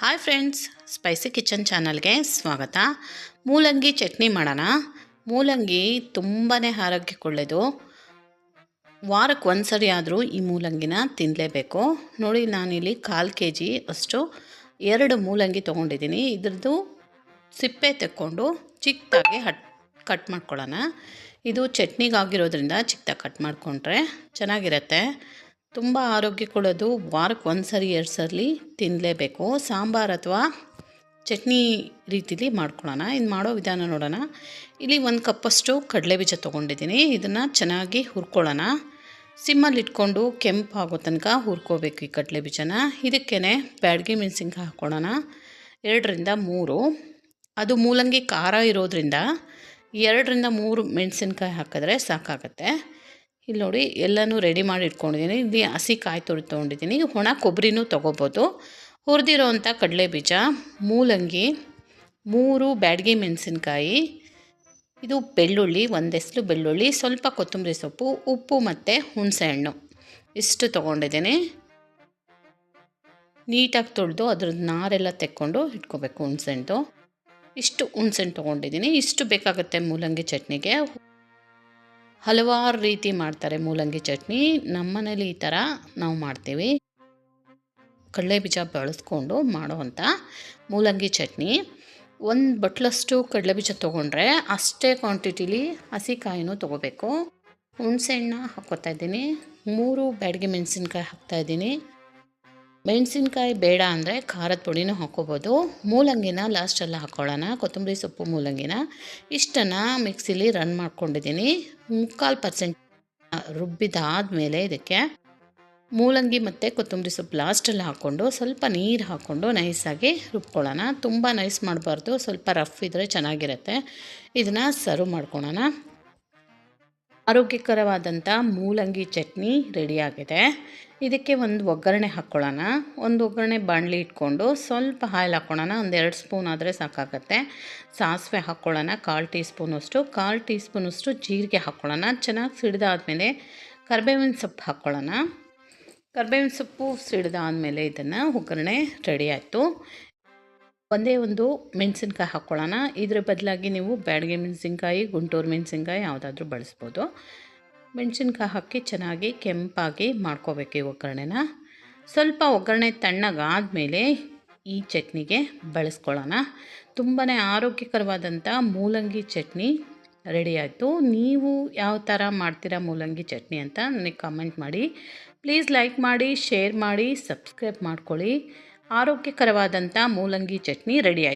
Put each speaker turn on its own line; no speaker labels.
Hi friends spicy kitchen ಚಾನಲ್ಗೆ ಸ್ವಾಗತ. ಮೂಲಂಗಿ ಚಟ್ನಿ ಮಾಡೋಣ. ಮೂಲಂಗಿ ತುಂಬಾ ಆರೋಗ್ಯಕ್ಕೆ ಒಳ್ಳೆಯದು ವಾರಕ್ಕೆ ಒಂದು ಸರಿ ಆದರೂ ಈ ಮೂಲಂಗಿನ ತಿನ್ನಲೇಬೇಕು ನೋಡಿ, ನಾನಿಲ್ಲಿ ಕಾಲು ಕೆ ಜಿ ಅಷ್ಟು ಎರಡು ಮೂಲಂಗಿ ತೊಗೊಂಡಿದ್ದೀನಿ. ಇದ್ರದ್ದು ಸಿಪ್ಪೆ ತೆಕ್ಕೊಂಡು ಚಿಕ್ಕದಾಗಿ ಹಟ್, ಕಟ್ ಮಾಡ್ಕೊಳ್ಳೋಣ. ಇದು ಚಟ್ನಿಗಾಗಿರೋದ್ರಿಂದ ಚಿಕ್ಕದಾಗಿ ಕಟ್ ಮಾಡಿಕೊಂಡ್ರೆ ಚೆನ್ನಾಗಿರುತ್ತೆ. ತುಂಬ ಆರೋಗ್ಯ ಕೊಡೋದು ವಾರಕ್ಕೆ ಒಂದು ಸರಿ ಎರಡು ಸರಿ ತಿನ್ನಲೇಬೇಕು ಸಾಂಬಾರು ಅಥವಾ ಚಟ್ನಿ ರೀತಿಲಿ ಮಾಡ್ಕೊಳ್ಳೋಣ. ಇದು ಮಾಡೋ ವಿಧಾನ ನೋಡೋಣ. ಇಲ್ಲಿ ಒಂದು ಕಪ್ಪಷ್ಟು ಕಡಲೆ ಬೀಜ ತೊಗೊಂಡಿದ್ದೀನಿ. ಇದನ್ನು ಚೆನ್ನಾಗಿ ಹುರ್ಕೊಳ್ಳೋಣ. ಸಿಮ್ಮಲ್ಲಿ ಇಟ್ಕೊಂಡು ಕೆಂಪು ಆಗೋ ತನಕ ಹುರ್ಕೋಬೇಕು ಈ ಕಡಲೆ ಬೀಜನ ಇದಕ್ಕೇ ಬ್ಯಾಡ್ಗೆ ಮೆಣಸಿನ್ಕಾಯಿ ಹಾಕ್ಕೊಳ್ಳೋಣ. ಎರಡರಿಂದ ಮೂರು. ಅದು ಮೂಲಂಗಿ ಖಾರ ಇರೋದ್ರಿಂದ ಎರಡರಿಂದ ಮೂರು ಮೆಣಸಿನ್ಕಾಯಿ ಹಾಕಿದ್ರೆ ಸಾಕಾಗತ್ತೆ. ಇಲ್ಲಿ ನೋಡಿ ಎಲ್ಲನೂ ರೆಡಿ ಮಾಡಿ ಇಟ್ಕೊಂಡಿದ್ದೀನಿ. ಇಲ್ಲಿ ಹಸಿ ಕಾಯಿ ತುರಿ ತೊಗೊಂಡಿದ್ದೀನಿ. ಒಣ ಕೊಬ್ಬರಿನೂ ತೊಗೋಬೋದು. ಹುರಿದಿರೋವಂಥ ಕಡಲೆ ಬೀಜ ಮೂಲಂಗಿ, ಮೂರು ಬ್ಯಾಡ್ಗೆ ಮೆಣಸಿನ್ಕಾಯಿ, ಇದು ಬೆಳ್ಳುಳ್ಳಿ, ಒಂದೆಸಲು ಬೆಳ್ಳುಳ್ಳಿ, ಸ್ವಲ್ಪ ಕೊತ್ತಂಬರಿ ಸೊಪ್ಪು, ಉಪ್ಪು ಮತ್ತು ಹುಣಸೆಹಣ್ಣು ಇಷ್ಟು ತೊಗೊಂಡಿದ್ದೀನಿ. ನೀಟಾಗಿ ತೊಳೆದು ಅದ್ರ ನಾರೆಲ್ಲ ತೆಕ್ಕೊಂಡು ಇಟ್ಕೋಬೇಕು ಹುಣಸೆಹಣ್ಣು ಇಷ್ಟು ಹುಣಸೆಹಣ್ಣು ತೊಗೊಂಡಿದ್ದೀನಿ. ಇಷ್ಟು ಬೇಕಾಗುತ್ತೆ ಮೂಲಂಗಿ ಚಟ್ನಿಗೆ. ಹಲವಾರು ರೀತಿ ಮಾಡ್ತಾರೆ ಮೂಲಂಗಿ ಚಟ್ನಿ. ನಮ್ಮನೇಲಿ ಈ ಥರ ನಾವು ಮಾಡ್ತೀವಿ. ಕಡಲೆ ಬೀಜ ಬಳಸ್ಕೊಂಡು ಮಾಡೋವಂಥ ಮೂಲಂಗಿ ಚಟ್ನಿ. ಒಂದು ಬಟ್ಲಷ್ಟು ಕಡಲೆ ಬೀಜ ತೊಗೊಂಡ್ರೆ ಅಷ್ಟೇ ಕ್ವಾಂಟಿಟಿಲಿ ಹಸಿ ಕಾಯಿನೂ ತೊಗೋಬೇಕು. ಹುಣಸೆಹಣ್ಣ ಹಾಕ್ಕೋತಾ ಇದ್ದೀನಿ. ಮೂರು ಬ್ಯಾಡಗಿ ಮೆಣಸಿನ್ಕಾಯಿ ಹಾಕ್ತಾಯಿದ್ದೀನಿ ಮೆಣಸಿನ್ಕಾಯಿ ಬೇಡ ಅಂದರೆ ಖಾರದ ಪುಡಿನೂ ಹಾಕ್ಕೋಬೋದು. ಮೂಲಂಗಿನ ಲಾಸ್ಟಲ್ಲಿ ಹಾಕ್ಕೊಳ್ಳೋಣ ಕೊತ್ತಂಬರಿ ಸೊಪ್ಪು, ಮೂಲಂಗಿನ. ಇಷ್ಟನ್ನು ಮಿಕ್ಸಿಲಿ ರನ್ ಮಾಡ್ಕೊಂಡಿದ್ದೀನಿ. ಮುಕ್ಕಾಲು ಪರ್ಸೆಂಟ್ ರುಬ್ಬಿದಾದಮೇಲೆ ಇದಕ್ಕೆ ಮೂಲಂಗಿ ಮತ್ತು ಕೊತ್ತಂಬರಿ ಸೊಪ್ಪು ಲಾಸ್ಟಲ್ಲಿ ಹಾಕ್ಕೊಂಡು ಸ್ವಲ್ಪ ನೀರು ಹಾಕ್ಕೊಂಡು ನೈಸಾಗಿ ರುಬ್ಕೊಳ್ಳೋಣ. ತುಂಬ ನೈಸ್ ಮಾಡಬಾರ್ದು. ಸ್ವಲ್ಪ ರಫ್ ಇದ್ದರೆ ಚೆನ್ನಾಗಿರುತ್ತೆ. ಇದನ್ನು ಸರ್ವ್ ಮಾಡ್ಕೊಳ್ಳೋಣ. ಆರೋಗ್ಯಕರವಾದಂಥ ಮೂಲಂಗಿ ಚಟ್ನಿ ರೆಡಿಯಾಗಿದೆ. ಇದಕ್ಕೆ ಒಂದು ಒಗ್ಗರಣೆ ಹಾಕ್ಕೊಳ್ಳೋಣ ಒಂದು ಒಗ್ಗರಣೆ ಬಾಣಲಿ ಇಟ್ಕೊಂಡು ಸ್ವಲ್ಪ ಆಯಿಲ್ ಹಾಕ್ಕೊಳ್ಳೋಣ ಒಂದು ಎರಡು ಸ್ಪೂನ್ ಆದರೆ ಸಾಕಾಗತ್ತೆ. ಸಾಸಿವೆ ಹಾಕ್ಕೊಳ್ಳೋಣ ಕಾಲು ಟೀ ಸ್ಪೂನಷ್ಟು ಕಾಲು ಟೀ ಸ್ಪೂನಷ್ಟು ಜೀರಿಗೆ ಹಾಕ್ಕೊಳ್ಳೋಣ ಚೆನ್ನಾಗಿ ಸಿಡಿದಾದಮೇಲೆ ಕರ್ಬೇವಿನ ಸೊಪ್ಪು ಹಾಕ್ಕೊಳ್ಳೋಣ ಕರ್ಬೇವಿನ ಸೊಪ್ಪು ಸಿಡಿದಾದಮೇಲೆ ಇದನ್ನು ಒಗ್ಗರಣೆ ರೆಡಿ ಆಯಿತು. ಒಂದೇ ಒಂದು ಮೆಣಸಿನ್ಕಾಯಿ ಹಾಕ್ಕೊಳ್ಳೋಣ ಇದ್ರ ಬದಲಾಗಿ ನೀವು ಬ್ಯಾಡಗೆ ಮೆಣಸಿನ್ಕಾಯಿ, ಗುಂಟೂರು ಮೆಣಸಿನ್ಕಾಯಿ ಯಾವುದಾದ್ರೂ ಬಳಸ್ಬೋದು. ಮೆಣಸಿನ್ಕಾಯಿ ಹಾಕಿ ಚೆನ್ನಾಗಿ ಕೆಂಪಾಗಿ ಮಾಡ್ಕೋಬೇಕು ಈ ಒಗ್ಗರಣೆನ. ಸ್ವಲ್ಪ ಒಗ್ಗರಣೆ ತಣ್ಣಗಾದಮೇಲೆ ಈ ಚಟ್ನಿಗೆ ಬಳಸ್ಕೊಳ್ಳೋಣ. ತುಂಬಾ ಆರೋಗ್ಯಕರವಾದಂಥ ಮೂಲಂಗಿ ಚಟ್ನಿ ರೆಡಿ ಆಯಿತು. ನೀವು ಯಾವ ಥರ ಮಾಡ್ತೀರಾ ಮೂಲಂಗಿ ಚಟ್ನಿ ಅಂತ ನನಗೆ ಕಮೆಂಟ್ ಮಾಡಿ. ಪ್ಲೀಸ್ ಲೈಕ್ ಮಾಡಿ, ಶೇರ್ ಮಾಡಿ, ಸಬ್ಸ್ಕ್ರೈಬ್ ಮಾಡ್ಕೊಳ್ಳಿ. ಆರೋಗ್ಯಕರವಾದಂಥ ಮೂಲಂಗಿ ಚಟ್ನಿ ರೆಡಿ ಆಯಿತು